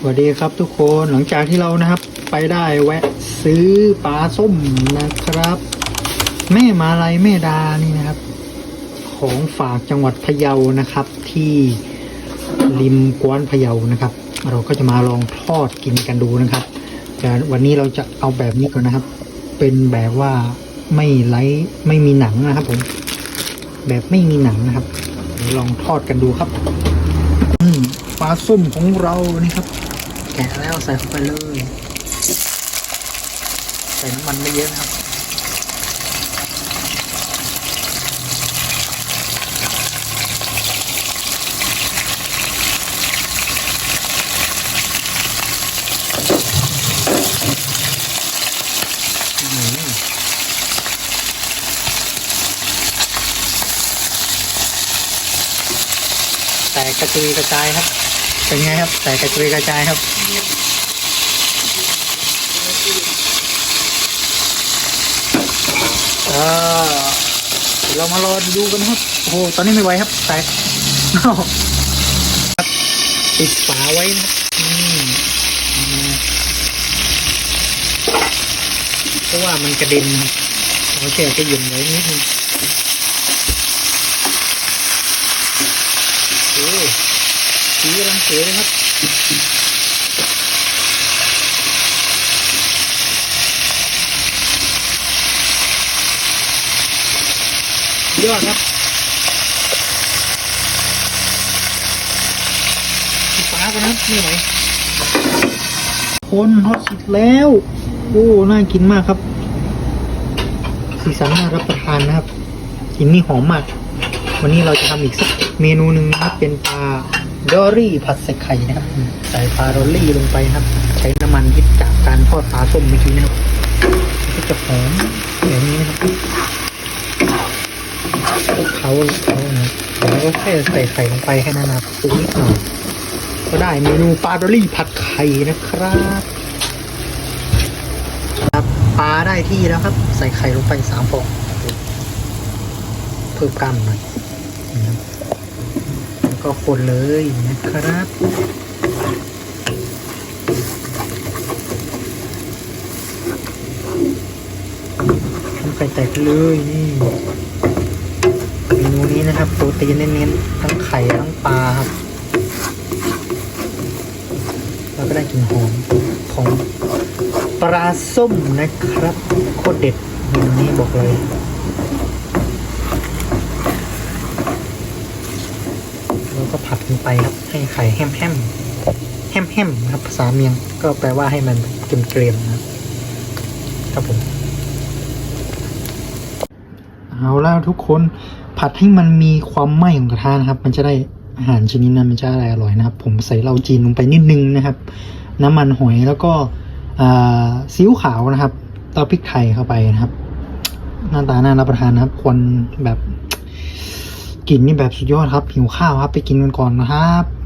สวัสดีครับทุกคนหลังจากที่เรานะครับ ไปได้แวะซื้อปลาส้มนะครับ แม่มาลัยแม่ดานี่นะครับ ของฝากจังหวัดพะเยานะครับ ที่ริมกวนพะเยานะครับ เราก็จะมาลองทอดกินกันดูนะครับแต่วันนี้เราจะเอาแบบนี้ก่อนนะครับ เป็นแบบว่าไม่ไร้ไม่มีหนังนะครับผมแบบไม่มีหนังนะครับ ลองทอดกันดูครับอืมปลาส้มของเรานี่ครับ แกะแล้วใส่เข้าไปเลย ใส่น้ำมันไม่เยอะนะครับแตกกระจุยกระจายครับ เป็นไงครับ แตกกระจุยกระจายครับเออเรามารอดูกันครับ โอ้โหตอนนี้ไม่ไหวครับแตกปิดฝาไว้นะเพราะว่ามันกระเด็นนะครับเราแค่จะหยุ่นไว้นิดนึงโอ้ สีกำลังสวยเลยครับยอดครับฟ้ากันนะไม่ไหวคนฮอตสิแล้ว โอ้ น่ากินมากครับ สีสันน่ารับประทานนะครับกลินนี่หอมมาก วันนี้เราจะทำอีกสักเมนูหนึ่งนะครับ เป็นปลา ดอรี่ผัดใส่ไข่นะครับ ใส่ปลาดอรี่ลงไปนะครับ ใช้น้ำมันที่จากการทอดปลาส้มเมื่อกี้นะครับก็จะหอมแบบนี้นะครับเขาเขานะแล้วก็แค่ใส่ไข่ลงไปแค่นั้นนะปรุงนิดหน่อยก็ได้เมนูปลาดอรี่ผัดไข่นะครับครับปลาได้ที่แล้วครับ ใส่ไข่ลงไปสามฟองเพิ่มกล้ามหน่อยนะครับ ก็คนเลยนะครับ ไข่แตกเลยนี่เมนูนี้นะครับโปรตีนเน้นๆทั้งไข่ทั้งปลาครับแล้วก็ได้กลิ่นหอมของปลาส้มนะครับโคตรเด็ดเมนูนี้บอกเลย แล้ว ก็ผัดลงไปครับ ให้ไข่แฮมแฮมแฮมแฮมๆครับภาษาเมียง ก็แปลว่าให้มันเกรียมๆนะครับ ครับผม เอาแล้วทุกคนผัดให้มันมีความไหม้ของกระทะนะครับ มันจะได้อาหารชนิดนั้นมันจะอะไรอร่อยนะครับ ผมใส่เหล้าจีนลงไปนิดนึงนะครับ น้ำมันหอยแล้วก็ซีอิ๊วขาวนะครับเต้าพริกไทยเข้าไปนะครับ หน้าตาน่ารับประทานนะครับควันแบบ กลิ่นนี่แบบสุดยอดครับหิวข้าวครับ ไปกินกันก่อนนะครับ